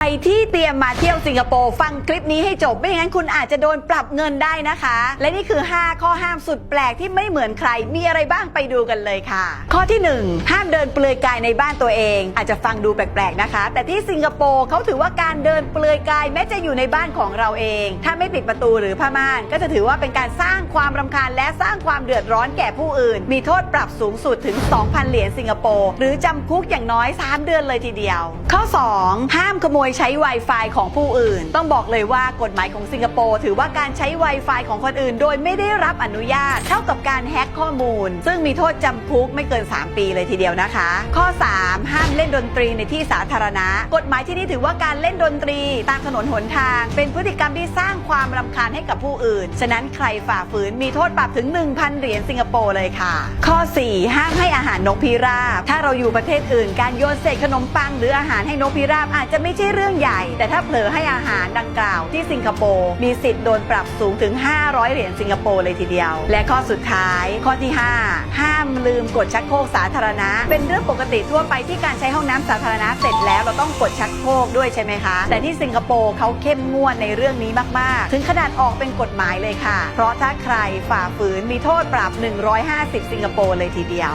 ใครที่เตรียมมาเที่ยวสิงคโปร์ฟังคลิปนี้ให้จบไม่งั้นคุณอาจจะโดนปรับเงินได้นะคะ และนี่คือ 5 ข้อห้ามสุดแปลกที่ไม่เหมือนใครมีอะไรบ้างไปดูกันเลยค่ะ ข้อที่ 1 ห้ามเดินเปลือยกายในบ้านตัวเอง อาจจะฟังดูแปลกๆนะคะ แต่ที่สิงคโปร์เขาถือว่าการเดินเปลือยกายแม้จะอยู่ในบ้านของเราเอง ถ้าไม่ปิดประตูหรือผ้าม่าน ก็จะถือว่าเป็นการสร้างความรำคาญและสร้างความเดือดร้อนแก่ผู้อื่น มีโทษปรับสูงสุดถึง 2,000 เหรียญสิงคโปร์หรือจำคุกอย่างน้อย 3 เดือนเลยทีเดียว ข้อ 2 ห้ามขโมยใช้ Wi-Fi ของผู้อื่น ต้องบอกเลยว่ากฎหมายของสิงคโปร์ถือว่าการใช้ Wi-Fi ของคนอื่น โดยไม่ได้รับอนุญาต เท่ากับการแฮ็กข้อมูล ซึ่งมีโทษจำคุกไม่เกิน 3 ปีเลยทีเดียวนะคะ ข้อ 3 ห้ามเล่นดนตรีในที่สาธารณะ กฎหมายที่นี่ถือว่าการเล่นดนตรี ตามถนนหนทาง เป็นพฤติกรรมที่สร้างความรำคาญให้กับผู้อื่น ฉะนั้นใครฝ่าฝืนมีโทษปรับถึง 1,000 เหรียญสิงคโปร์เลยค่ะ ข้อ 4 ห้ามให้อาหารนกพิราบ ถ้าเราอยู่ประเทศอื่น การโยนเศษขนมปังหรืออาหารให้นกพิราบอาจจะไม่ใช่เรื่องใหญ่ แต่ถ้าเผลอให้อาหารดังกล่าวที่สิงคโปร์มีสิทธิ์โดนปรับสูงถึง 500 เหรียญสิงคโปร์เลยทีเดียว และข้อสุดท้ายข้อที่ 5 ห้ามลืมกดชักโครกสาธารณะ เป็นเรื่องปกติทั่วไปที่การใช้ห้องน้ำสาธารณะเสร็จแล้วเราต้องกดชักโครกด้วยใช่ไหมคะ แต่ที่สิงคโปร์เขาเข้มงวดในเรื่องนี้มาก ๆ ถึงขนาดออกเป็นกฎหมายเลยค่ะ เพราะถ้าใครฝ่าฝืนมีโทษปรับ 150 สิงคโปร์เลยทีเดียว